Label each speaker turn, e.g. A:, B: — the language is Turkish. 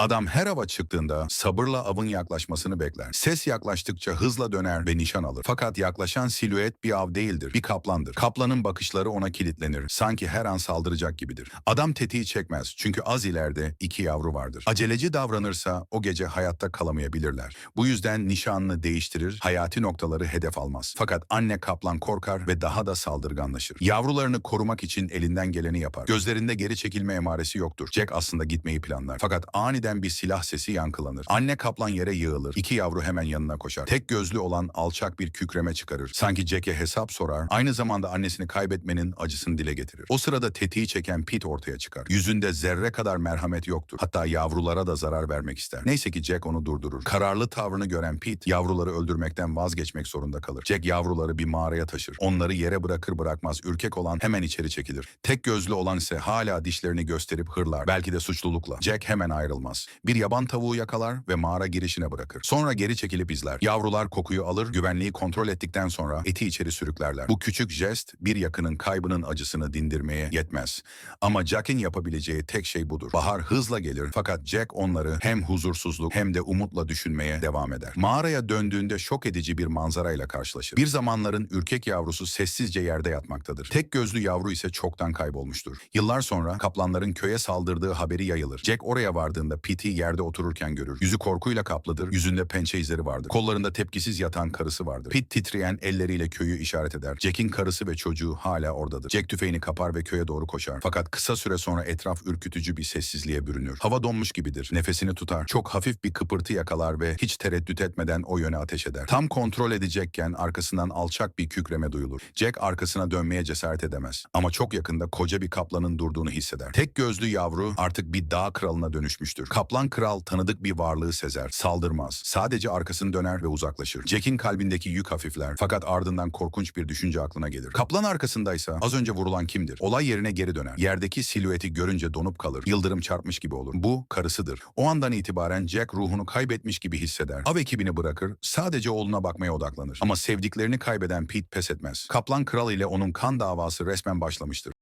A: Adam her ava çıktığında sabırla avın yaklaşmasını bekler. Ses yaklaştıkça hızla döner ve nişan alır. Fakat yaklaşan silüet bir av değildir, bir kaplandır. Kaplanın bakışları ona kilitlenir. Sanki her an saldıracak gibidir. Adam tetiği çekmez çünkü az ileride iki yavru vardır. Aceleci davranırsa o gece hayatta kalamayabilirler. Bu yüzden nişanını değiştirir, hayati noktaları hedef almaz. Fakat anne kaplan korkar ve daha da saldırganlaşır. Yavrularını korumak için elinden geleni yapar. Gözlerinde geri çekilme emaresi yoktur. Jack aslında gitmeyi planlar. Fakat aniden bir silah sesi yankılanır. Anne kaplan yere yığılır. İki yavru hemen yanına koşar. Tek gözlü olan alçak bir kükreme çıkarır. Sanki Jack'e hesap sorar. Aynı zamanda annesini kaybetmenin acısını dile getirir. O sırada tetiği çeken Pete ortaya çıkar. Yüzünde zerre kadar merhamet yoktur. Hatta yavrulara da zarar vermek ister. Neyse ki Jack onu durdurur. Kararlı tavrını gören Pete yavruları öldürmekten vazgeçmek zorunda kalır. Jack yavruları bir mağaraya taşır. Onları yere bırakır bırakmaz ürkek olan hemen içeri çekilir. Tek gözlü olan ise hala dişlerini gösterip hırlar. Belki de suçlulukla. Jack hemen ayrılmaz. Bir yaban tavuğu yakalar ve mağara girişine bırakır. Sonra geri çekilip izler. Yavrular kokuyu alır, güvenliği kontrol ettikten sonra eti içeri sürüklerler. Bu küçük jest bir yakının kaybının acısını dindirmeye yetmez. Ama Jack'in yapabileceği tek şey budur. Bahar hızla gelir fakat Jack onları hem huzursuzluk hem de umutla düşünmeye devam eder. Mağaraya döndüğünde şok edici bir manzarayla karşılaşır. Bir zamanların ürkek yavrusu sessizce yerde yatmaktadır. Tek gözlü yavru ise çoktan kaybolmuştur. Yıllar sonra kaplanların köye saldırdığı haberi yayılır. Jack oraya vardığında Pete'i yerde otururken görür. Yüzü korkuyla kaplıdır, yüzünde pençe izleri vardır. Kollarında tepkisiz yatan karısı vardır. Pete titreyen elleriyle köyü işaret eder. Jack'in karısı ve çocuğu hala oradadır. Jack tüfeğini kapar ve köye doğru koşar. Fakat kısa süre sonra etraf ürkütücü bir sessizliğe bürünür. Hava donmuş gibidir. Nefesini tutar. Çok hafif bir kıpırtı yakalar ve hiç tereddüt etmeden o yöne ateş eder. Tam kontrol edecekken arkasından alçak bir kükreme duyulur. Jack arkasına dönmeye cesaret edemez. Ama çok yakında koca bir kaplanın durduğunu hisseder. Tek gözlü yavru artık bir dağ kralına dönüşmüştür. Kaplan kral tanıdık bir varlığı sezer. Saldırmaz. Sadece arkasını döner ve uzaklaşır. Jack'in kalbindeki yük hafifler. Fakat ardından korkunç bir düşünce aklına gelir. Kaplan arkasındaysa az önce vurulan kimdir? Olay yerine geri döner. Yerdeki silüeti görünce donup kalır. Yıldırım çarpmış gibi olur. Bu karısıdır. O andan itibaren Jack ruhunu kaybetmiş gibi hisseder. Av ekibini bırakır, sadece oğluna bakmaya odaklanır. Ama sevdiklerini kaybeden Pete pes etmez. Kaplan kral ile onun kan davası resmen başlamıştır.